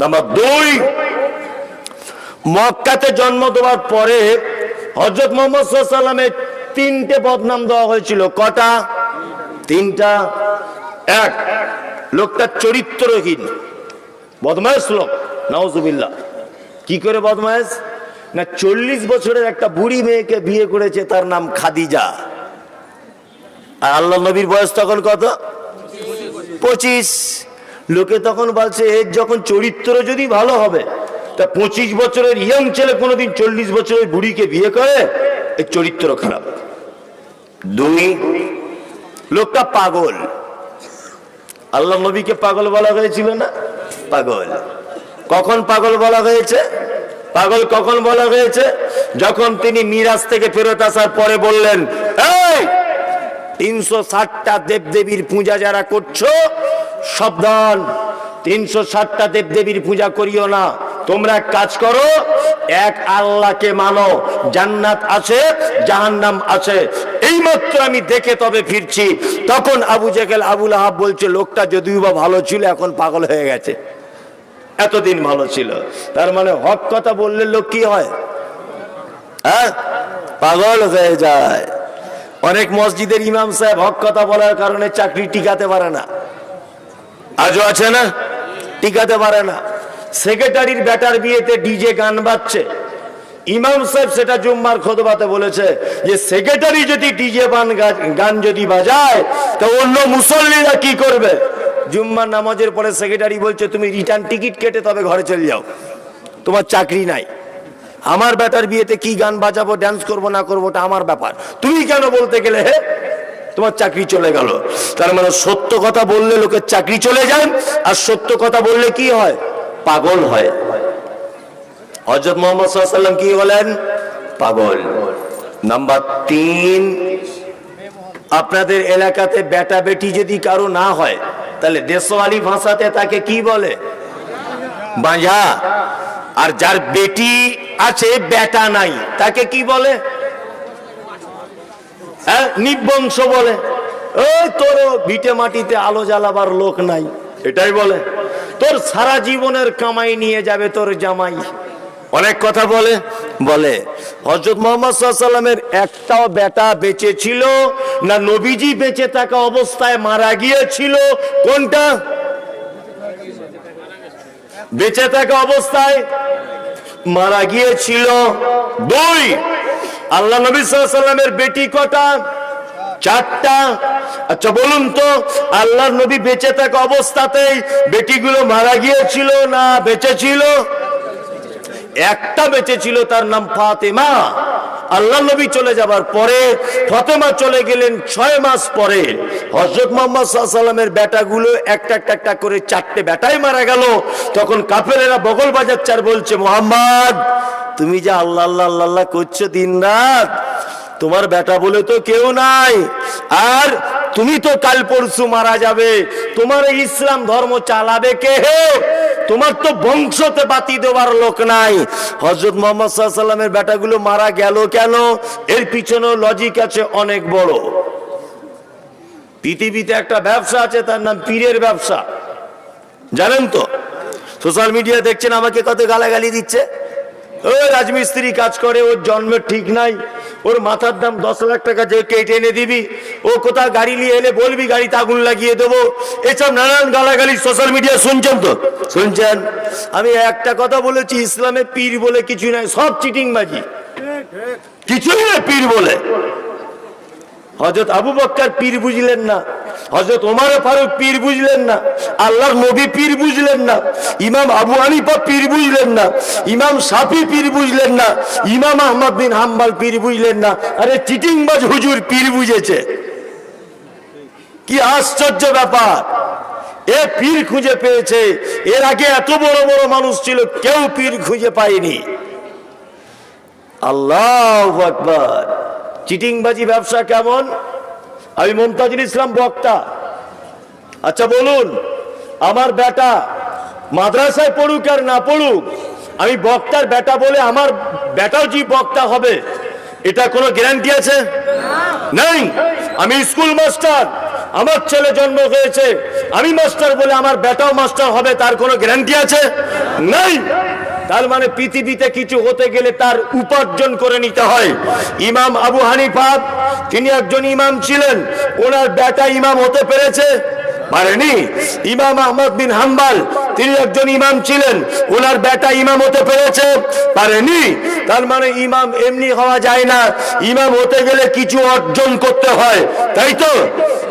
Number দুই, মক্কাতে জন্ম দেওয়ার পরে হজরত মোহাম্মদ সাল্লামের তিনটে বদনাম দেওয়া হয়েছিল। কটা? তিনটা। এক, লোকটা চরিত্রহীন। বদমায়েশ লোক, নাউজুবিল্লাহ। কি করে বদমায়েশ? না, চল্লিশ বছরের একটা বুড়ি মেয়েকে বিয়ে করেছে, তার নাম খাদিজা। আর আল্লাহ নবীর বয়স তখন কত? পঁচিশ। লোকে তখন বলছে, এর যখন চরিত্র যদি ভালো হবে, তা পঁচিশ বছরের ইয়ং ছেলে কোনোদিন চল্লিশ বছরের বুড়িকে বিয়ে করে? এর চরিত্র খারাপ। দুই, লোকটা পাগল। আল্লাহ নবীকে পাগল বলা হয়েছিল না? পাগল। কখন পাগল বলা হয়েছে? পাগল কখন বলা হয়েছে? যখন তিনি মিরাজ থেকে ফেরত আসার পরে বললেন তিনশো ষাটটা দেবদেবীর পূজা যারা করছ সাবধান। তিনশো ষাটটা দেবদেবীর পূজা করিও না। তোমরা এক কাজ করো, এক আল্লাহকে মানো। জান্নাত আছে, জাহান্নাম আছে। এইমাত্র আমি দেখে তবে ফিরছি। তখন আবু জেকেল আবুল আহাব বলছে, লোকটা যদিও বা ভালো ছিল, এখন পাগল হয়ে গেছে। এতদিন ভালো ছিল। তার মানে হক কথা বললে লোক কি হয়? হ্যাঁ? পাগল হয়ে যায়। অনেক মসজিদের ইমাম সাহেব হক কথা বলার কারণে চাকরি টিকাতে পারে না। আজও আছে না? টিকাতে পারে না। সেক্রেটারির ব্যাটার বিয়েতে ডিজে গান বাজছে। ইমাম সাহেব সেটা জুম্মার খোদবাতে বলেছে যে, সেক্রেটারি যদি ডিজে বান গান যদি বাজায়, তো অন্য মুসল্লিরা কি করবে? জুম্মার নামাজের পরে সেক্রেটারি বলছে, তুমি রিটার্ন টিকিট কেটে তবে ঘরে চলে যাও। তোমার চাকরি নাই। আমার ব্যাটার বিয়েতে কি গান বাজাবো ড্যান্স করব, না করব, ওটা আমার ব্যাপার। তুমি কেন বলতে গেলে, হে? তোমার চাকরি চলে গেল। তার মানে সত্য কথা বললে লোকের চাকরি চলে যায় আর সত্য কথা বললে কি হয়? পাগল হয়। হজরত মোহাম্মদ সাল্লাম কি বলেন? পাগল। নাম্বার তিন, আপনাদের এলাকাতে বেটা বেটি যদি কারও না হয়, তাহলে দেশওয়ালি ভাষাতে তাকে কি বলে? বাঁঝা। আর যার বেটি আছে, বেটা নাই, তাকে কি বলে? হ্যাঁ নিবংশ বলে। ওই তোর ভিটে মাটিতে আলো জ্বালাবার লোক নাই, এটাই বলে। তোর সারা জীবনের কামাই নিয়ে যাবে তোর জামাই। অনেক কথা বলে বলে হজরত মোহাম্মদ সাল্লামের একটাও বেটা বেঁচে ছিল না নবীজি বেঁচে থাকা অবস্থায় মারা গিয়েছিল, কোনটা? বেঁচে থাকা অবস্থায় মারা গিয়েছিল দুই। আল্লাহ নবী সাল্লামের বেটি কটা? চারটা। আচ্ছা বলুন তো আল্লাহ নবী বেঁচে থাকা অবস্থাতেই বেটিগুলো মারা গিয়েছিল না বেঁচে ছিল একটা বেঁচে ছিল তার নাম ফাতেমা। আল্লাহ নবী চলে যাবার পরে ফতেমা চলে গেলেন ছয় মাস পরে। হজরত মোহাম্মদ সাল্লামের বেটাগুলো একটা একটা একটা করে চারটে বেটাই মারা গেল। তখন কাফেরেরা বগল বাজাচ্ছে আর বলছে, মোহাম্মদ তুমি যে আল্লাহ আল্লাহ আল্লাহ আল্লাহ করছ দিন রাত, তোমার বেটা বলে তো কেউ নাই। আর তুমি তো কাল পরশু মারা যাবে। তোমার ইসলাম ধর্ম চালাবে কে তোমার তো বংশতে বাতি দেওয়ার লোক নাই। হজরত মোহাম্মদ সাল্লামের বেটাগুলো মারা গেল কেন? এর পিছনেও লজিক আছে অনেক বড়। পৃথিবীতে একটা ব্যবসা আছে, তার নাম পীরের ব্যবসা। জানেন তো? সোশ্যাল মিডিয়া দেখছেন, আমাকে কত গালাগালি দিচ্ছে? ওই রাজমিস্ত্রি কাজ করে, ওর জন্মের ঠিক নাই। ওর মাথার দাম দশ লাখ টাকা যে কেটে এনে দিবি, ও কোথাও গাড়ি নিয়ে এলে বলবি, গাড়িতে আগুন লাগিয়ে দেবো। এসব নানান গালাগালি সোশ্যাল মিডিয়া শুনছেন তো? শুনছেন? আমি একটা কথা বলেছি, ইসলামে পীর বলে কিছু নাই, সব চিটিং বাজি কিছুই না পীর বলে। হজরত আবু বক্কার পীর বুঝলেন না হজরত ওমার ফারুক পীর বুঝলেন না, আল্লাহর নবী পীর বুঝলেন না, ইমাম আবু হানিফা পীর বুঝলেন না, ইমাম সাফি পীর বুঝলেন না, ইমাম আহমদ বিন হাম্বাল পীর বুঝলেন না, আরে চিটিংবাজ হুজুর পীর বুঝেছে। কি আশ্চর্য ব্যাপার, এ পীর খুঁজে পেয়েছে, এর আগে এত বড় বড় মানুষ ছিল, কেউ পীর খুঁজে পায়নি। আল্লাহ আকবার। চিটিংবাজি ব্যবসা কেমন? আমি মমতাজুল ইসলাম বক্তা। আচ্ছা বলুন, আমার বেটা মাদ্রাসায় পড়ুক আর না পড়ুক, আমি বক্তার বেটা বলে আমার বেটাও যে বক্তা হবে, এটা কোনো গ্যারান্টি আছে? নাই। আমি স্কুল মাস্টার আমার ছেলে জন্ম হয়েছে, আমি মাস্টার বলে আমার বেটাও মাস্টার হবে, তার কোনো গ্যারান্টি আছে? নাই। তার মানে পৃথিবীতে কিছু হতে গেলে তার উপার্জন করে নিতে হয়। ইমাম আবু হানিফা, তিনি একজন ইমাম ছিলেন। ওনার বেটা ইমাম হতে পেরেছে। পারেনি ইমাম আহমদ বিন হাম্বাল, তিনি একজন ইমাম ছিলেন। ওনার বেটা ইমাম হতে পেরেছে পারেনি তার মানে ইমাম এমনি হওয়া যায় না। ইমাম হতে গেলে কিছু অর্জন করতে হয়, তাই তো?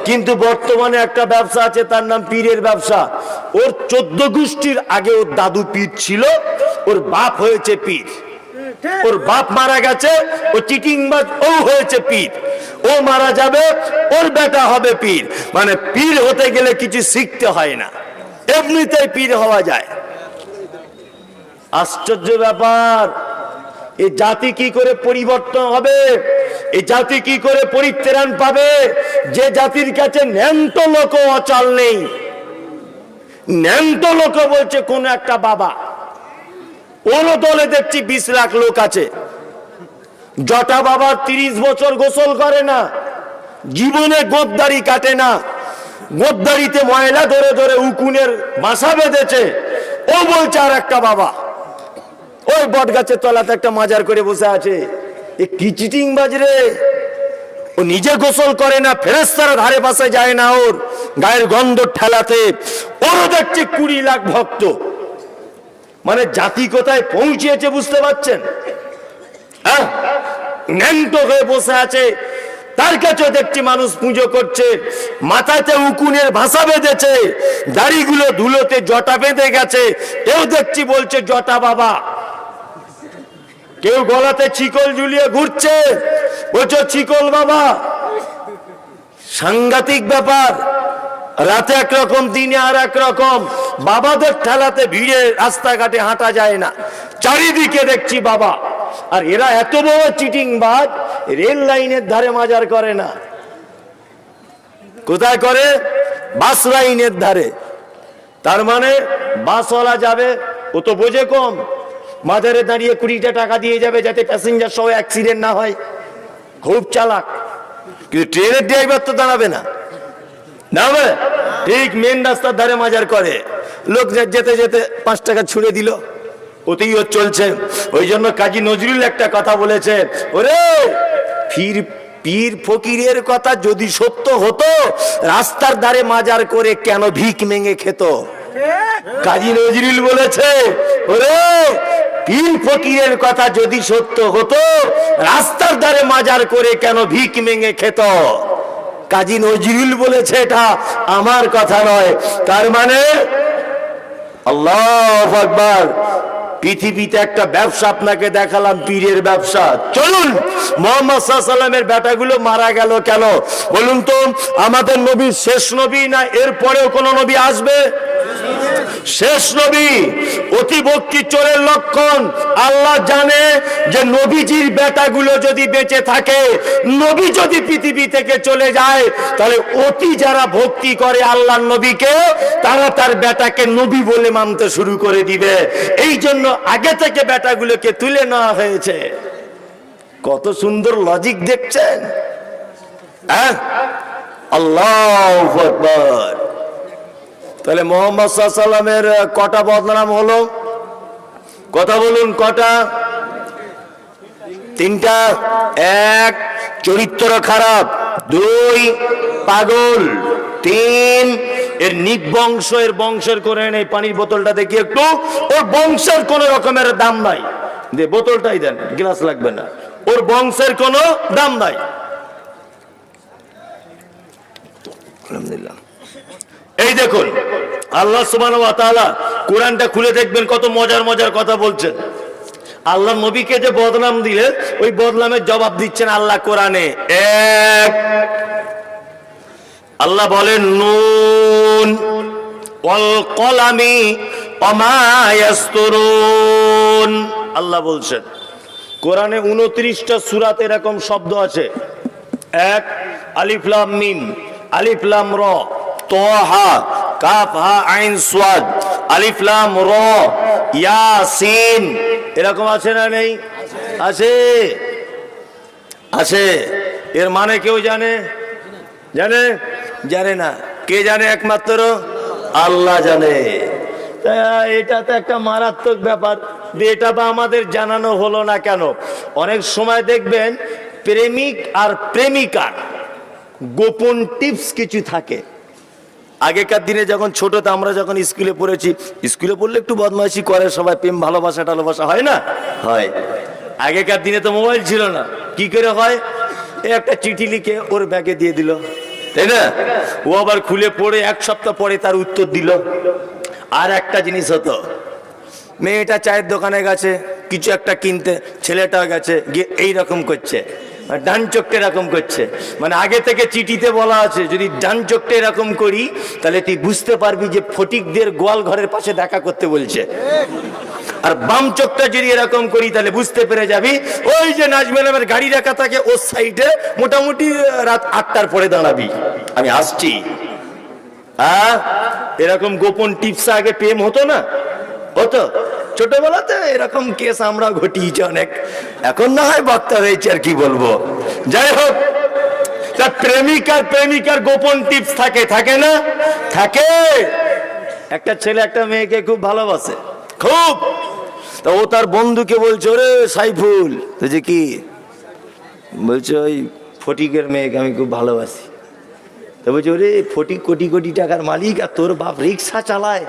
কিন্তু বর্তমানে একটা ব্যবসা আছে, তার নাম পীরের ব্যবসা। ওর চোদ্দ গোষ্ঠীর আগে ওর দাদু পীর ছিল, ওর বাপ হয়েছে পীর। ওর বাপ মারা গেছে, ও চিটিংবাজ, ও হয়েছে পীর। ও মারা যাবে, ওর বেটা হবে পীর। মানে পীর হতে গেলে কিছু শিখতে হয় না। এমনিতেই পীর হওয়া যায়। আশ্চর্য ব্যাপার। এই জাতি কি করে পরিবর্তন হবে? এই জাতি কি করে পরিত্রাণ পাবে? যে জাতির কাছে ন্যান্ত লোক অচল নেই। ন্যান্ত লোক বলছে, কোন একটা বাবা ওরও দলে দেখছি বিশ লাখ লোক আছে। জটা বাবা তিরিশ বছর গোসল করে না, জীবনে গোদ্দারি কাটে না গোদ্দারিতে ময়লা ধরে ধরে উকুনের বাসা বেঁধেছে। ও বলছে আর একটা বাবা, ওই বট গাছের তলাতে একটা মাজার করে বসে আছে। এ কি চিটিং বাজরে ও নিজে গোসল করে না ফেরেস্তারা ধারে পাশে যায় না ওর, গায়ের গন্ধ ঠেলাতে। ওরও দেখছে কুড়ি লাখ ভক্ত। মানে জাতি কোথায় পৌঁছিয়েছে বুঝতে পারছেন? হ্যাঁ? ন্যান্ত হয়ে বসে আছে। তার কাছেও দেখছি মানুষ পুজো করছে। মাথাতে উকুনের ভাষা বেঁধেছে। দাড়িগুলো ধুলোতে জটা বেঁধে গেছে। কেউ দেখছি বলছে, জটা বাবা। কেউ গলাতে চিকল ঝুলিয়ে ঘুরছে। বলছো চিকল বাবা। সাংঘাতিক ব্যাপার। রাতে একরকম, দিনে আর এক রকম বাবাদের ঠেলাতে ভিড়ে রাস্তাঘাটে হাঁটা যায় না। চারিদিকে দেখছি বাবা। আর এরা এত বড় চিটিং বাদ রেল লাইনের ধারে মাজার করে না। কোথায় করে? বাস লাইনের ধারে। তার মানে বাসওয়ালা যাবে, ও তো বোঝে কম। মাজারে দাঁড়িয়ে কুড়িটা টাকা দিয়ে যাবে যাতে প্যাসেঞ্জার সহ অ্যাক্সিডেন্ট না হয়। খুব চালাক। কিন্তু ট্রেনের ড্রাইভার তো দাঁড়াবে না। দাঁড়াবে ঠিক মেন রাস্তার ধারে মাজার করে। লোক যেতে যেতে পাঁচ টাকা ছুড়ে দিল। ওর চলছে। ওই জন্য কাজী নজরুল একটা কথা বলেছে, ওরে, ফির পীর ফকিরের কথা যদি সত্য হতো, রাস্তার ধারে মাজার করে কেন ভিক মেঙে খেত? কাজী নজরুল বলেছে, ওরে, পীর ফকিরের কথা যদি সত্য হতো, রাস্তার ধারে মাজার করে কেন ভিক মেঙে খেত? কাজী নজরুল বলেছে এটা আমার কথা নয়। তার মানে আল্লাহ আকবার, পৃথিবীতে একটা ব্যবসা আপনাকে দেখালাম, পীরের ব্যবসা। চলুন, মোহাম্মদ সাল্লামের বেটাগুলো মারা গেল কেন? বলুন তো, আমাদের নবী শেষ নবী না এর পরেও কোন নবী আসবে? শেষ নবী, অতিভক্তি চোরের লক্ষণ। আল্লাহ জানে যে নবীজির বেটাগুলো যদি বেঁচে থাকে, নবী যদি পৃথিবী থেকে চলে যায়, তাহলে অতি যারা ভক্তি করে আল্লাহর নবীকে, তারা তার বেটাকে নবী বলে মানতে শুরু করে দিবে। এই জন্য আগে থেকে বেটাগুলোকে তুলে নেওয়া হয়েছে। কত সুন্দর লজিক দেখছেন? হ্যাঁ? আল্লাহ তাহলে মোহাম্মদ সাল্লামের কটা বদনাম হলো? কথা বলুন, কটা? তিনটা। এক, চরিত্র খারাপ। দুই, পাগল। তিন, এর নিবংশ, এর বংশের করে এই পানির বোতলটা দেখি একটু। ওর বংশের কোন রকমের দাম নাই। বোতলটাই দেন, গ্লাস লাগবে না। ওর বংশের কোনো দাম নাই। এই দেখুন, আল্লাহ তাআলা কোরআনটা খুলে দেখবেন কত মজার মজার কথা বলছেন। আল্লাহ নবীকে যে বদনাম দিলে, ওই বদনামের জবাব দিচ্ছেন আল্লাহ কোরআনে। এক। আল্লাহ বলেন, নুন কলামি আল্লাহ বলছেন, কোরআনে উনত্রিশটা সুরাত এরকম শব্দ আছে। এক আলিফলাম মিম, আলিফ লাম র। তোহা কাফ হা আইন সোয়াদ আলিফ লাম র ইয়াসিন এরকম আছে না নেই? আছে। আছে। এর মানে কেউ জানে? জানে? জানে না। কে জানে একমাত্র? আল্লাহ জানে। এটা তো একটা মারাত্মক ব্যাপার। এটা বা আমাদের জানানো হলো না কেন? অনেক সময় দেখবেন প্রেমিক আর প্রেমিকার গোপন টিপস কিছু থাকে। আগেকার দিনে যখন ছোট, তো আমরা যখন স্কুলে পড়েছি, স্কুলে পড়লে একটু বদমাইশি করে সবাই, প্রেম, ভালোবাসা, টালোবাসা, হয় না? হয়। আগেকার দিনে তো মোবাইল ছিল না। কি করে হয়? একটা চিঠি লিখে ওর ব্যাগে দিয়ে দিল। তাই না? ও আবার খুলে পড়ে, এক সপ্তাহ পরে তার উত্তর দিল। আর একটা জিনিস হতো, মেয়েটা চায়ের দোকানে গেছে, কিছু একটা কিনতে ছেলেটা গেছে, গিয়ে এইরকম করছে। ডান চোখটা এরকম করছে। মানে আগে থেকে চিঠিতে বলা আছে, যদি ডান চোখটা এরকম করি, তাহলে তুই বুঝতে পারবি যে ফটিকদের গোয়াল ঘরের পাশে দেখা করতে বলছে। আর বাম চোখটা যদি এরকম করি, তাহলে বুঝতে পেরে যাবি, ওই যে নাজমেলামের গাড়ি রাখা থাকে ওর সাইডে, মোটামুটি রাত আটটার পরে দাঁড়াবি। আমি আসছি। হ্যাঁ এরকম গোপন টিপসা আগে প্রেম হতো না? হতো? ছোটবেলাতে এরকম কেস আমরা ঘটিয়েছি অনেক। এখন না হয় বক্তা হয়েছে আর কি বলব। যাই হোক, তা প্রেমিকার প্রেমিকার গোপন টিপস থাকে থাকে না? থাকে। একটা ছেলে একটা মেয়েকে খুব ভালোবাসে। খুব। তা ও তার বন্ধুকে বলছে, ওরে সাইফুল। যে কি? বলছে, ওই ফটিকের মেয়েকে আমি খুব ভালোবাসি। তো বলছে, ওরে ফটিক কোটি কোটি টাকার মালিক আর তোর বাপ রিক্সা চালায়।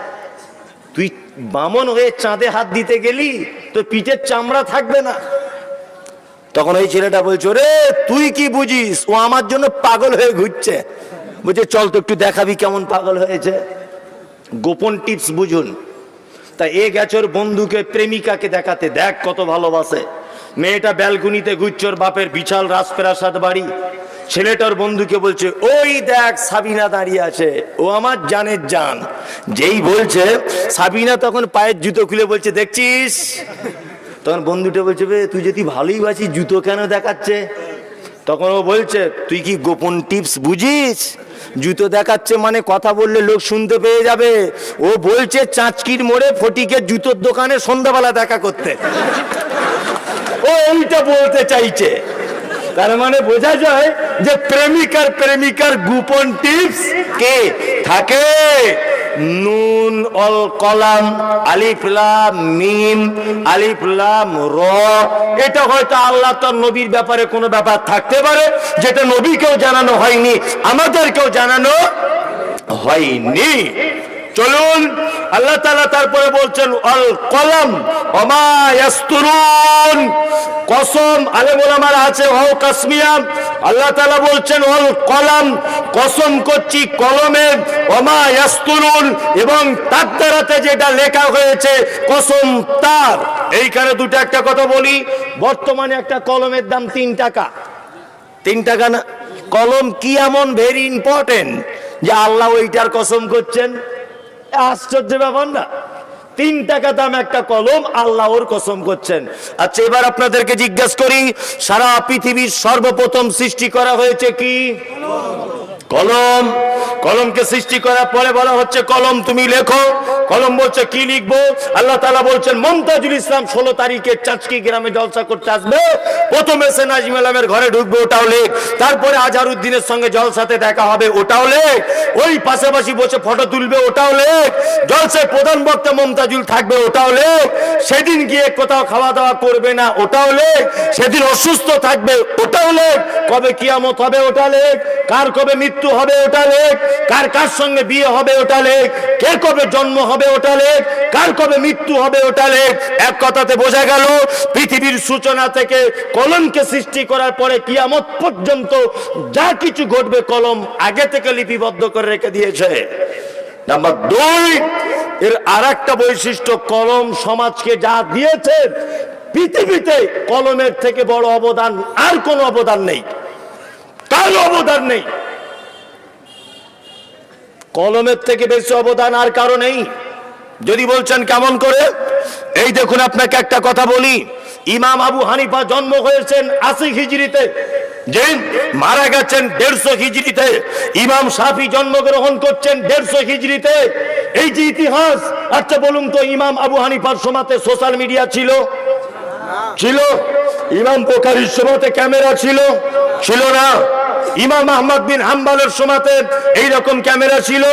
তুই বামন হয়ে চাঁদে হাত দিতে গেলি তো পিঠের চামড়া থাকবে না। তখন ওই ছেলেটা বলছে, ওরে, তুই কি বুঝিস? ও আমার জন্য পাগল হয়ে ঘুরছে। বলছে, চল তো একটু দেখাবি কেমন পাগল হয়েছে। গোপন টিপস বুঝুন। তা এ গেছর বন্ধুকে, প্রেমিকাকে দেখাতে। দেখ কত ভালোবাসে। মেয়েটা ব্যালকুনিতে গুচ্ছর বাপের বিশাল রাজপ্রাসাদ বাড়ি। ছেলেটার বন্ধুকে বলছে, ওই দেখ, সাবিনা দাঁড়িয়ে আছে। ও আমার জানের জান। যেই বলছে, সাবিনা তখন পায়ের জুতো খুলে বলছে, দেখছিস? তখন বন্ধুটা বলছে, বে, তুই যদি ভালোই বাসিস, জুতো কেন দেখাচ্ছে? তখন ও বলছে, তুই কি গোপন টিপস বুঝিস? জুতো দেখাচ্ছে মানে কথা বললে লোক শুনতে পেয়ে যাবে। ও বলছে, চাঁচকির মোড়ে ফটিকের জুতোর দোকানে সন্ধ্যাবেলা দেখা করতে। ও এইটা বলতে চাইছে। তার মানে বোঝা যায় যে প্রেমিকার প্রেমিকার গোপন টিপস কে? থাকে নুন, অল কলাম, আলিফ, লাম, মিম, আলিফ, লাম, র। এটা হয়তো আল্লাহ তার নবীর ব্যাপারে কোনো ব্যাপার থাকতে পারে, যেটা নবীকেও জানানো হয়নি, আমাদেরকেও জানানো হয়নি। চলুন, আল্লাহ তালা তারপরে বলছেন অল কলম অমায়াস্তুরুন কসম আলেম ওলামার আছে ও কাসমিয়াম আল্লাহ তালা বলছেন অল কলম, কসম করছি কলমের অমায়াস্তুরুন এবং তার দ্বারাতে যেটা লেখা হয়েছে, কসম তার। এইখানে দুটো একটা কথা বলি, বর্তমানে একটা কলমের দাম তিন টাকা। তিন টাকা না, কলম কি এমন ভেরি ইম্পর্টেন্ট যে আল্লাহ ওইটার কসম করছেন? আশ্চর্য ব্যাপার না। তিন টাকা দাম একটা কলম, আল্লাহ ওর কসম করছেন। আচ্ছা এবার আপনাদেরকে জিজ্ঞেস করি, সারা পৃথিবীর সর্বপ্রথম সৃষ্টি করা হয়েছে কি? কলম, কলমকে সৃষ্টি করার পরে বলা হচ্ছে, কলম তুমি লেখো। কলম বলছে, কি লিখব? আল্লাহ তালা বলছেন, মমতাজুল ইসলাম ষোলো তারিখে চাঁচকি গ্রামে জলসা করতে আসবে। প্রথমে সে নাজিম আলমের ঘরে ঢুকবে, ওটাও লেখ। তারপরে আজহারউদ্দিনের সঙ্গে জলসাতে দেখা হবে, ওটাও লেখ। ওই পাশাপাশি বসে ফটো তুলবে, ওটাও লেখ। জলসায় প্রধান বক্তা মমতাজুল থাকবে, ওটাও লেখ। সেদিন গিয়ে কোথাও খাওয়া দাওয়া করবে না, ওটাও লেখ। সেদিন অসুস্থ থাকবে, ওটাও লেখ। কবে কিয়ামত হবে, ওটা লেখ। কার কবে মৃত্যু হবে ওটা লেখ? কার কার সঙ্গে বিয়ে হবে ওটা লেখ? কে কবে জন্ম হবে ওটা লেখ? কার কবে মৃত্যু হবে ওটা লেখ? এক কথাতে বোঝা গেল, পৃথিবীর সূচনা থেকে কলমকে সৃষ্টি করার পরে কিয়ামত পর্যন্ত যা কিছু ঘটবে কলম আগে থেকে লিপিবদ্ধ করে রেখে দিয়েছে। নাম্বার দুই, এর আর একটা বৈশিষ্ট্য, কলম সমাজকে যা দিয়েছে, পৃথিবীতে কলমের থেকে বড় অবদান আর কোনো অবদান নেই। কার অবদান নেই। কলমের থেকে বেশি অবদান আর কারও নেই। যদি বলছেন কেমন করে? এই দেখুন, আপনাকে একটা কথা বলি। ইমাম আবু হানিফা জন্ম হয়েছেন আশি হিজড়িতে। যে মারা গেছেন দেড়শো হিজড়িতে। ইমাম সাফি জন্মগ্রহণ করছেন দেড়শো হিজড়িতে। এই যে ইতিহাস আচ্ছা বলুন তো, ইমাম আবু হানিফার সমাতে সোশ্যাল মিডিয়া ছিল? ছিল। ইমাম বোখারির সমাতে ক্যামেরা ছিল? ছিল না। ইমাম আহমদ বিন হাম্বালের সময়তে এইরকম ক্যামেরা ছিল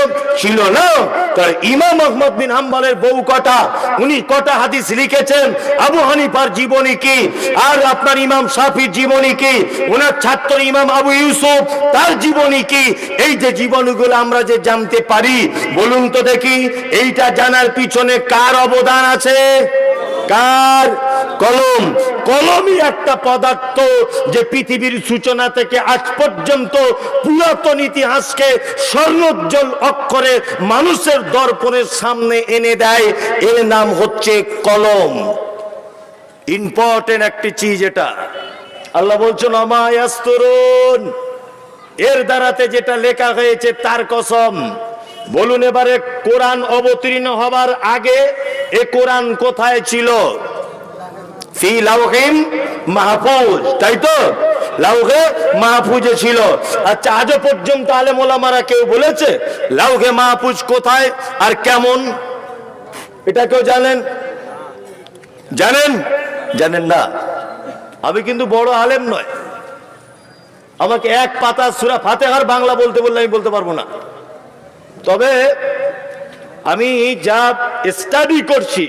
ছিল না। তার ইমাম আহমদ বিন হাম্বালের বউ কটা? উনি কটা হাদিস লিখেছেন? আবু হানিফার জীবনী কি? আর আপনার ইমাম শাফির জীবনী কি? ওনার ছাত্র ইমাম আবু ইউসুফ, তার জীবনী কি? এই যে জীবনীগুলো আমরা যে জানতে পারি, বলুন তো দেখি, এইটা জানার পিছনে কার অবদান আছে? কার কলম, কলমই একটা পদার্থ যে পৃথিবীর সূচনা থেকে আজ পর্যন্ত পুরাতন ইতিহাসকে স্বর্ণোজ্জ্বল অক্ষরে মানুষের দর্পণের সামনে এনে দেয়। এর নাম হচ্ছে কলম। ইম্পর্টেন্ট একটি চিজ এটা। আল্লাহ বলছেন অমায়াস্তরুন এর দ্বারাতে যেটা লেখা হয়েছে, তার কসম। বলুন এবারে, কোরআন অবতীর্ণ হবার আগে এ কোরআন কোথায় ছিল? ফি লাউহিম মাহফুজ, তাই তো? লাউহে মাহফুজে ছিল। আচ্ছা আজও পর্যন্ত আলেম ওলামারা কেউ বলেছে লাউহে মাহফুজ কোথায় আর কেমন? এটা কেউ জানেন? জানেন? জানেন না। আমি কিন্তু বড় আলেম নয়। আমাকে এক পাতা সুরা ফাতেহার বাংলা বলতে বললে আমি বলতে পারব না। তবে আমি যা স্টাডি করছি,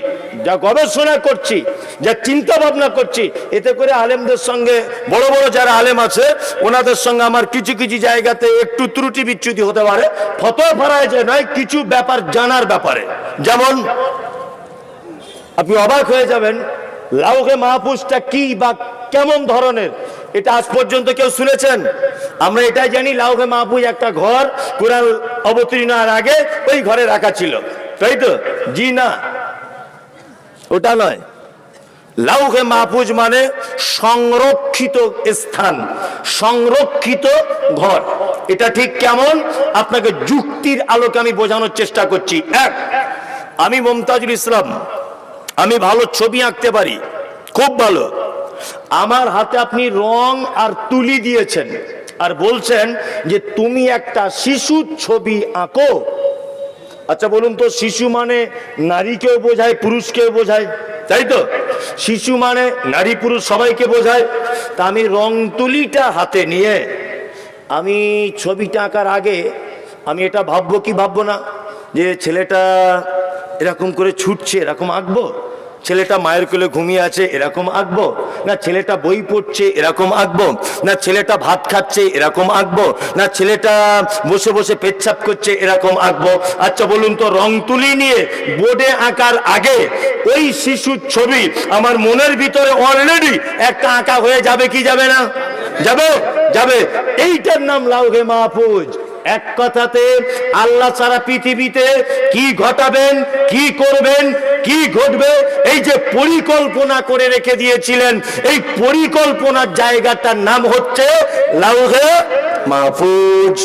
যা গবেষণা করছি, যা চিন্তা ভাবনা করছি, এতে করে আলেমদের সঙ্গে, বড় বড় যারা আলেম আছে, ওনাদের সঙ্গে আমার কিছু কিছু জায়গাতে একটু ত্রুটি বিচ্যুতি হতে পারে। ফতোয়া ফারায় যে নয়, কিছু ব্যাপার জানার ব্যাপারে। যেমন, আপনি অবাক হয়ে যাবেন লাউকে মাহফুজটা কি বা কেমন ধরনের? এটা আজ পর্যন্ত কেউ শুনেছেন? আমরা এটাই জানি লাউকে মাহফুজ একটা ঘর, কোরআন অবতীর্ণ হওয়ার আগে ওই ঘরে রাখা ছিল। তাই তো? জি না। ওটা নয়। লাউহে মাহফুজ মানে সংরক্ষিত স্থান, সংরক্ষিত ঘর। এটা ঠিক কেমন? আপনাকে যুক্তির আলোকে আমি বোঝানোর চেষ্টা করছি। এক, আমি মমতাজুল ইসলাম। আমি ভালো ছবি আঁকতে পারি। খুব ভালো। আমার হাতে আপনি রং আর তুলি দিয়েছেন আর বলছেন যে তুমি একটা শিশুর ছবি আঁকো। আচ্ছা বলুন তো, শিশু মানে নারীকেও বোঝায়, পুরুষকেও বোঝায়? তাই তো? শিশু মানে নারী, পুরুষ সবাইকে বোঝায়। তা আমি রং তুলিটা হাতে নিয়ে, আমি ছবিটা আঁকার আগে আমি এটা ভাববো কি ভাববো না? যে ছেলেটা এরকম করে ছুটছে, এরকম আঁকবো? ছেলেটা মায়ের কোলে ঘুমিয়ে আছে, এরকম আঁকবো? না, ছেলেটা বই পড়ছে, এরকম আঁকবো? না, ছেলেটা ভাত খাচ্ছে, এরকম আঁকবো? না, ছেলেটা বসে বসে পেচ্ছাপ করছে, এরকম আঁকবো? আচ্ছা বলুন তো, রং তুলি নিয়ে, বোর্ডে আঁকার আগে ওই শিশুর ছবি আমার মনের ভিতরে অলরেডি একটা আঁকা হয়ে যাবে কি যাবে না? যাবে? যাবে। এইটার নাম লাউ লাউহে মাহফুজ। এক কথাতে, আল্লাহ সারা পৃথিবীতে কি ঘটাবেন, কি করবেন, কি ঘটবে, এই যে পরিকল্পনা করে রেখে দিয়েছিলেন, এই পরিকল্পনার জায়গাটার নাম হচ্ছে লাউহে মাহফুজ।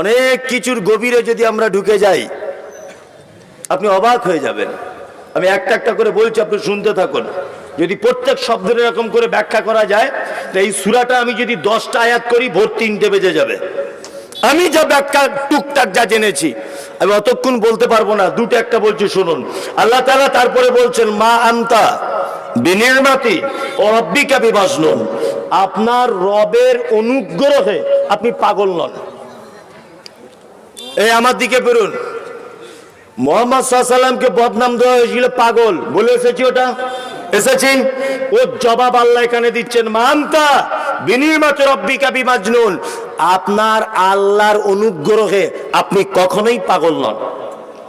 অনেক কিছুর গভীরে যদি আমরা ঢুকে যাই, আপনি অবাক হয়ে যাবেন। আমি একটা একটা করে বলছি, আপনি শুনতে থাকুন। যদি প্রত্যেক শব্দের এরকম করে ব্যাখ্যা করা যায়, তো এই সুরাটা আমি যদি দশটা আয়াত করি, ভোর তিনটে বেজে যাবে। আমি যা ব্যাখ্যা টুকটাক যা জেনেছি, আমি অতক্ষণ বলতে পারব না, দুটো একটা বলছি, শুনুন। আল্লাহ তালা তারপরে বলছেন, মা আন্তা বিনির্মাতি ও রব্বিকা বিভাসনুন আপনার রবের অনুগ্রহে আপনি পাগল নন। এই আমার দিকে বেরুন মোহাম্মদ সাল্লামকে বদনাম দেওয়া হয়েছিল পাগল। বলে এসেছি ওটা। এসেছি ও জবাব আল্লাহ এখানে দিচ্ছেন, মানতা বিনির্মাচ রব্বিকা বিমাজনুন। আপনার আল্লাহর অনুগ্রহে আপনি কখনোই পাগল নন।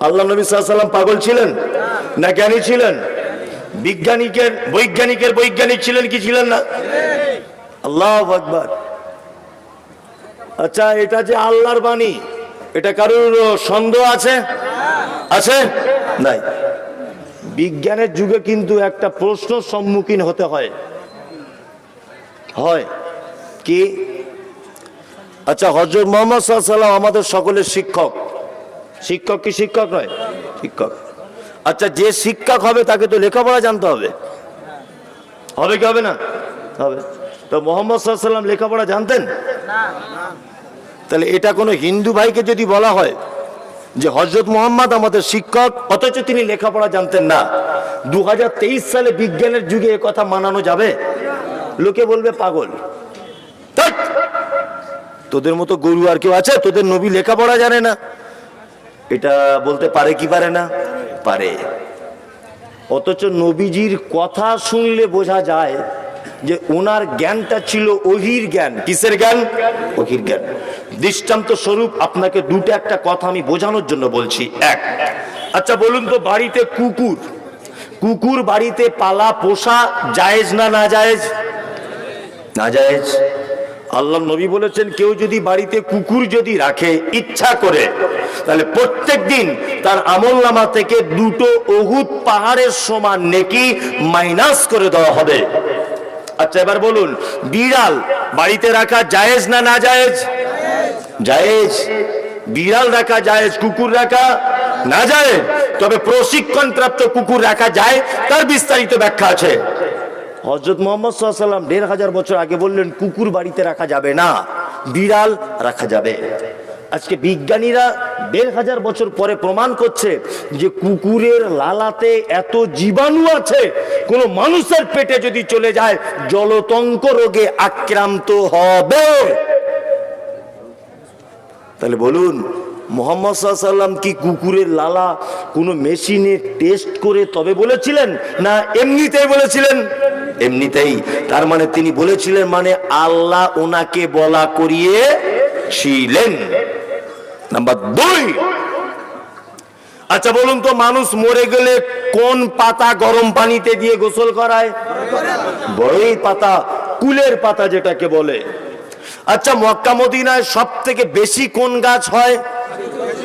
আল্লাহ নবী সাল্লাম পাগল ছিলেন? না জ্ঞানী ছিলেন? বিজ্ঞানিকের, বৈজ্ঞানিকের বৈজ্ঞানিক ছিলেন কি ছিলেন না? আল্লাহ আকবার। আচ্ছা এটা যে আল্লাহর বাণী, এটা কারোর সন্দেহ আছে? আছে? নাই। বিজ্ঞানের যুগে কিন্তু একটা প্রশ্ন সম্মুখীন হতে হয়। হয়। কি? আচ্ছা হজরত মোহাম্মদ সাল্লাম আমাদের সকলের শিক্ষক। শিক্ষক কি শিক্ষক নয়? শিক্ষক। আচ্ছা যে শিক্ষক হবে তাকে তো লেখাপড়া জানতে হবে। হবে কি হবে না? হবে। তো মোহাম্মদ সাল্লাম লেখাপড়া জানতেন? তাহলে এটা কোনো হিন্দু ভাইকে যদি বলা হয় যে হজরত মোহাম্মদ আমাদের শিক্ষক, অথচ তিনি লেখাপড়া জানতেন না। দু হাজার তেইশ সালে বিজ্ঞানের যুগে এ কথা মানানো যাবে? লোকে বলবে পাগল। তোদের মতো গরু আর কেউ আছে? তোদের নবী লেখাপড়া জানে না। এটা বলতে পারে কি পারে না? পারে। অথচ নবীজির কথা শুনলে বোঝা যায় যে ওনার জ্ঞানটা ছিল অহির জ্ঞান। কিসের জ্ঞান? অহির জ্ঞান। দৃষ্টান্ত স্বরূপ আপনাকে দুটো একটা কথা আমি বোঝানোর জন্য বলছি। এক আচ্ছা বলুন তো বাড়িতে কুকুর। কুকুর বাড়িতে পালা পোষা জায়েজ না না জায়েজ? না জায়েজ। আল্লাহ নবী বলেছেন, কেউ যদি বাড়িতে কুকুর যদি রাখে, ইচ্ছা করে, তাহলে প্রত্যেক দিন তার আমল নামা থেকে দুটো অহুত পাহাড়ের সমান নেকি মাইনাস করে দেওয়া হবে। আচ্ছা এবার বলুন, বিড়াল বাড়িতে রাখা জায়েজ না না জায়েজ? জায়েজ। বিড়াল রাখা জায়েজ, কুকুর রাখা না যায় তবে প্রশিক্ষণ প্রাপ্ত কুকুর রাখা যায়, তার বিস্তারিত ব্যাখ্যা আছে। হজরত মোহাম্মদ সাল্লাম দেড় হাজার বছর আগে বললেন, কুকুর বাড়িতে রাখা যাবে না, বিড়াল রাখা যাবে। আজকে বিজ্ঞানীরা দেড় হাজার বছর পরে প্রমাণ করছে যে কুকুরের লালাতে এত জীবাণু আছে, কোন মানুষের পেটে যদি চলে যায়, জলতঙ্ক রোগে আক্রান্ত হবে। তাহলে বলুন, মোহাম্মদ সাল্লাম কি কুকুরের লালা কোনো মেশিনে টেস্ট করে তবে বলেছিলেন, না এমনিতেই বলেছিলেন? এমনিতেই। তার মানে তিনি বলেছিলেন মানে আল্লাহ ওনাকে বলা করিয়ে ছিলেন নাম্বার দুই। আচ্ছা বলুন তো, মানুষ মরে গেলে কোন পাতা গরম পানিতে দিয়ে গোসল করায়? বড়ই পাতা, কুলের পাতা যেটাকে বলে। আচ্ছা মক্কা, মদিনায় সব থেকে বেশি কোন গাছ হয়?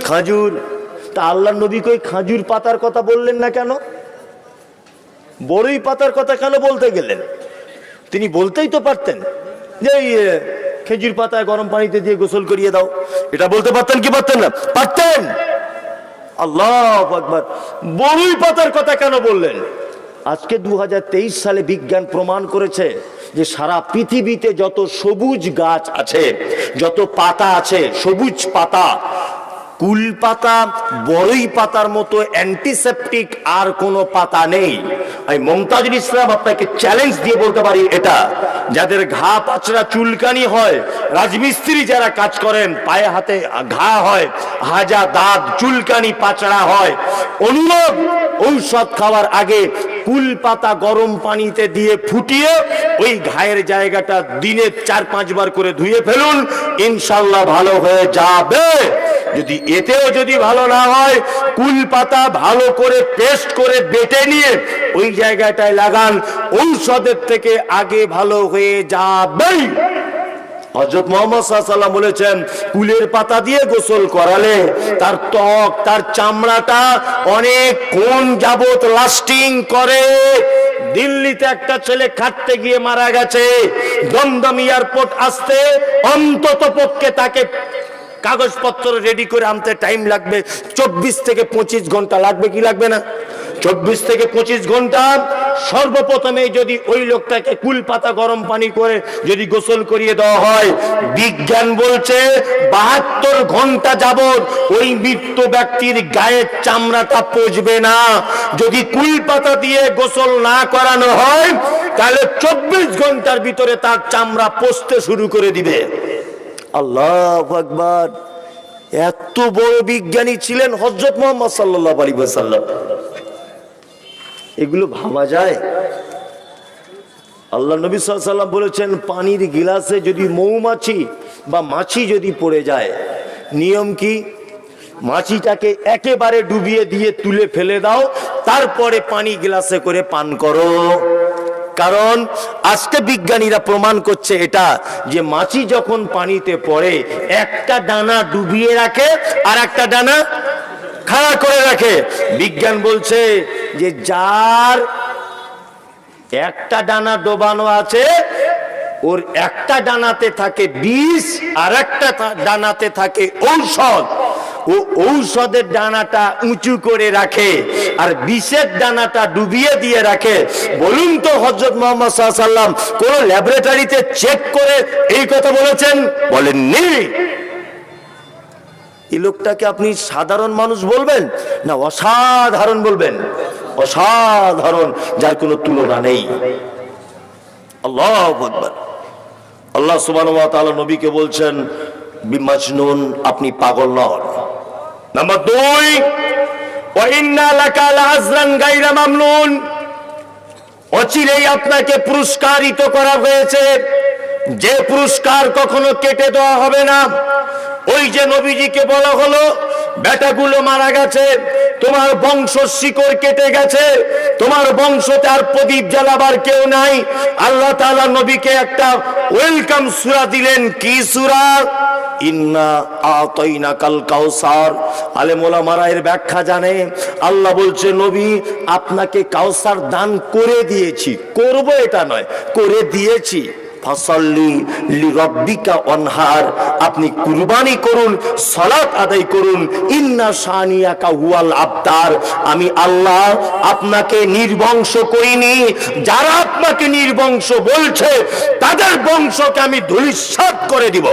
খাজুর। তা আল্লাহ নবী কই খাজুর পাতার কথা বললেন না কেন? বড়ই পাতার কথা কেন বলতে গেলেন? তিনি বলতেই তো পারতেন যে খেজুর পাতায় গরম পানিতে দিয়ে গোসল করিয়ে দাও। এটা বলতে পারতেন কি পারতেন না? পারতেন? আল্লাহ আকবার। বড়ই পাতার কথা কেন বললেন? আজকে দু হাজার তেইশ সালে বিজ্ঞান প্রমাণ করেছে যে সারা পৃথিবীতে যত সবুজ গাছ আছে, যত পাতা আছে, সবুজ পাতা কুল পাতা বড়ই পাতার মতো অ্যান্টিসেপটিক আর কোনো পাতা নেই। আমি মমতাজুল ইসলাম আপনাকে চ্যালেঞ্জ দিয়ে বলতে পারি এটা, যাদের ঘা পাচড়া চুলকানি হয়, রাজমিস্ত্রি যারা কাজ করেন, পায়ে হাতে ঘা হয়, হাজা দাঁত, চুলকানি পাচড়া হয়, অনুরোধ, ঔষধ খাওয়ার আগে কুল পাতা গরম পানিতে দিয়ে ফুটিয়ে ওই ঘায়ের জায়গাটা দিনে চার পাঁচবার করে ধুয়ে ফেলুন ইনশাল্লাহ ভালো হয়ে যাবে। যদি এতেও যদি ভালো না হয় কুল পাতা ভালো করে পেস্ট করে বেটে নিয়ে ওই জায়গাটায় লাগান, ঔষধের থেকে আগে ভালো হয়ে যাবে হজরত মোহাম্মদ সাল্লাম বলেছেন, কুলের পাতা দিয়ে গোসল করালে তার ত্বক, তার চামড়াটা অনেক কোন যাবত লাস্টিং করে। দিল্লিতে একটা ছেলে খাটতে গিয়ে মারা গেছে, দমদম এয়ারপোর্ট আসতে অন্তত পক্ষে তাকে কাগজপত্র রেডি করে আনতে টাইম লাগবে। চব্বিশ থেকে পঁচিশ ঘণ্টা লাগবে কি লাগবে না? চব্বিশ থেকে পঁচিশ ঘণ্টা। সর্বপ্রথমে যদি ওই লোকটাকে কুল পাতা গরম পানি করে যদি গোসল করিয়ে দেওয়া হয়, বিজ্ঞান বলছে বাহাত্তর ঘণ্টা যাবৎ ওই মৃত ব্যক্তির গায়ের চামড়াটা পচবে না। যদি কুল পাতা দিয়ে গোসল না করানো হয়, তাহলে চব্বিশ ঘণ্টার ভিতরে তার চামড়া পচতে শুরু করে দিবে। আল্লাহ আকবার। এত বড় বিজ্ঞানী ছিলেন হজরত মোহাম্মদ সাল্লাহ আলী সাল্লাম এগুলো ভাবা যায়? আল্লাহ নবী সাল্লাম বলেছেন, পানির গিলাসে যদি মৌমাছি বা মাছি যদি পড়ে যায়, নিয়ম কি? মাছিটাকে একেবারে ডুবিয়ে দিয়ে তুলে ফেলে দাও, তারপরে পানি গ্লাসে করে পান করো। কারণ আজকে বিজ্ঞানীরা প্রমাণ করছে এটা যে মাছি যখন পানিতে পড়ে, একটা ডানা ডুবিয়ে রাখে আর একটা ডানা খাড়া করে রাখে। বিজ্ঞান বলছে যে যার একটা ডানা ডোবানো আছে, ওর একটা ডানাতে থাকে বিষ আর একটা ডানাতে থাকে ঔষধ। ও ঔষধের ডানাটা উঁচু করে রাখে আর বিষের ডানাটা ডুবিয়ে দিয়ে রাখে। বলুন তো হজরত মোহাম্মদ সাল্লাম কোন ল্যাবরেটরিতে চেক করে এই কথা বলেছেন? বলেননি। এই লোকটাকে আপনি সাধারণ মানুষ বলবেন না অসাধারণ বলবেন? অসাধারণ, যার কোনো তুলনা নেই। আল্লাহ আল্লাহ ওয়া নবীকে বলছেন, বিমাজনুন, আপনি পাগল নন। নাম্বার দুই অচিরেই আপনাকে পুরস্কারিত করা হয়েছে। যে পুরস্কার কখনো কেটে দেওয়া হবে না। ওই যে নবীজিকে বলা হলো বেটাগুলো মারা গেছে, তোমার বংশ শিকড় কেটে গেছে, তোমার বংশতে আর প্রদীপ জ্বালাবার কেউ নাই। আল্লাহ তাআলা নবীকে একটা ওয়েলকাম সূরা দিলেন। কি সূরা? ইন্না আতাইনা কাল কাউসার। আলেমোলা মারা এর ব্যাখ্যা জানে। আল্লাহ বলছে, নবী, আপনাকে কাউসার দান করে দিয়েছি। করব এটা নয়, করে দিয়েছি। আপনি কুরবানি করুন, সলাত আদায় করুন। ইন্না শানিয়াকা হুয়াল আবতার আমি আল্লাহ আপনাকে নির্বংশ করিনি। যারা আপনাকে নির্বংশ বলছে, তাদের বংশকে আমি ধূলিসাৎ করে দিব।